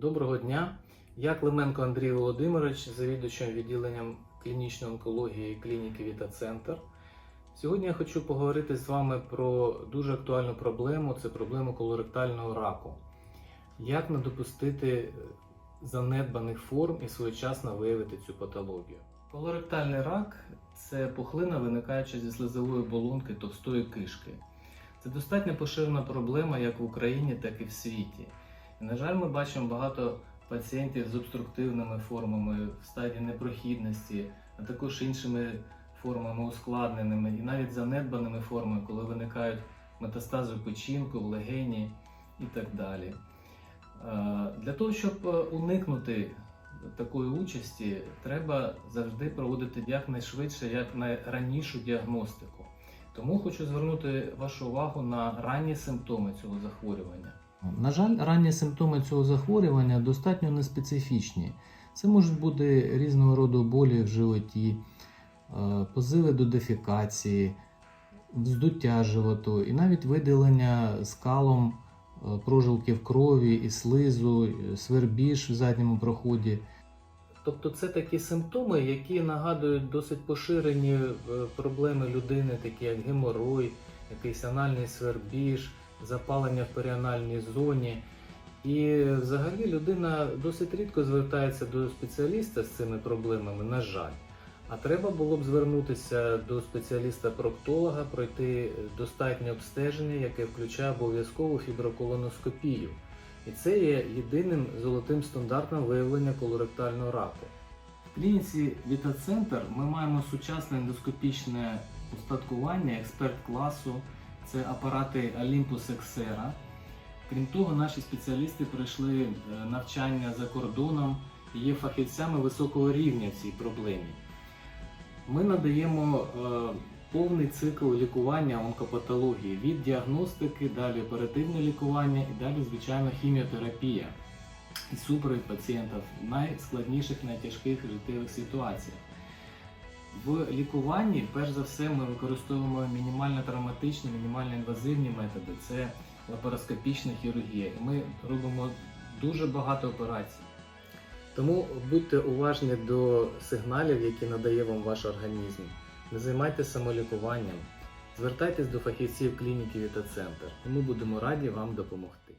Доброго дня. Я Клименко Андрій Володимирович, завідувачем відділенням клінічної онкології клініки Віта-Центр. Сьогодні я хочу поговорити з вами про дуже актуальну проблему це проблему колоректального раку. Як не допустити занедбаних форм і своєчасно виявити цю патологію? Колоректальний рак це пухлина, виникаюча зі слизової оболонки товстої кишки. Це достатньо поширена проблема як в Україні, так і в світі. На жаль, ми бачимо багато пацієнтів з обструктивними формами в стадії непрохідності, а також іншими формами ускладненими і навіть занедбаними формами, коли виникають метастази в печінку, в легені і так далі. Для того, щоб е, уникнути такої участі, треба завжди проводити якнайшвидше, якнайранішу діагностику. Тому хочу звернути вашу увагу на ранні симптоми цього захворювання. На жаль, ранні симптоми цього захворювання достатньо неспецифічні. Це можуть бути різного роду болі в животі, е, позиви до дефікації, вздуття животу і навіть виділення скалом е, прожилків крові і слизу, е, свербіж в задньому проході. Тобто це такі симптоми, які нагадують досить поширені проблеми людини, такі як геморой, якийсь анальний свербіж, запалення в періанальній зоні. І взагалі людина досить рідко звертається до спеціаліста з цими проблемами, на жаль. А треба було б звернутися до спеціаліста-проктолога, пройти достатнє обстеження, яке включає обов'язкову фіброколоноскопію. І це є єдиним золотим стандартом виявлення колоректального раку. В клініці Віта-Центр ми маємо сучасне ендоскопічне устаткування експерт класу. Це апарати Olympus Xera. Крім того, наші спеціалісти пройшли е, навчання за кордоном і є фахівцями високого рівня в цій проблемі. Ми надаємо е, повний цикл лікування онкопатології від діагностики, далі оперативне лікування і далі, звичайно, хіміотерапія і супровід пацієнта в найскладніших, найтяжких життєвих ситуаціях. В лікуванні, перш за все, ми використовуємо мінімально травматичні, мінімально інвазивні методи. Це лапароскопічна хірургія. Ми робимо дуже багато операцій. Тому будьте уважні до сигналів, які надає вам ваш організм. Не займайтеся самолікуванням. Звертайтесь до фахівців клініки Віта-Центр, і ми будемо раді вам допомогти.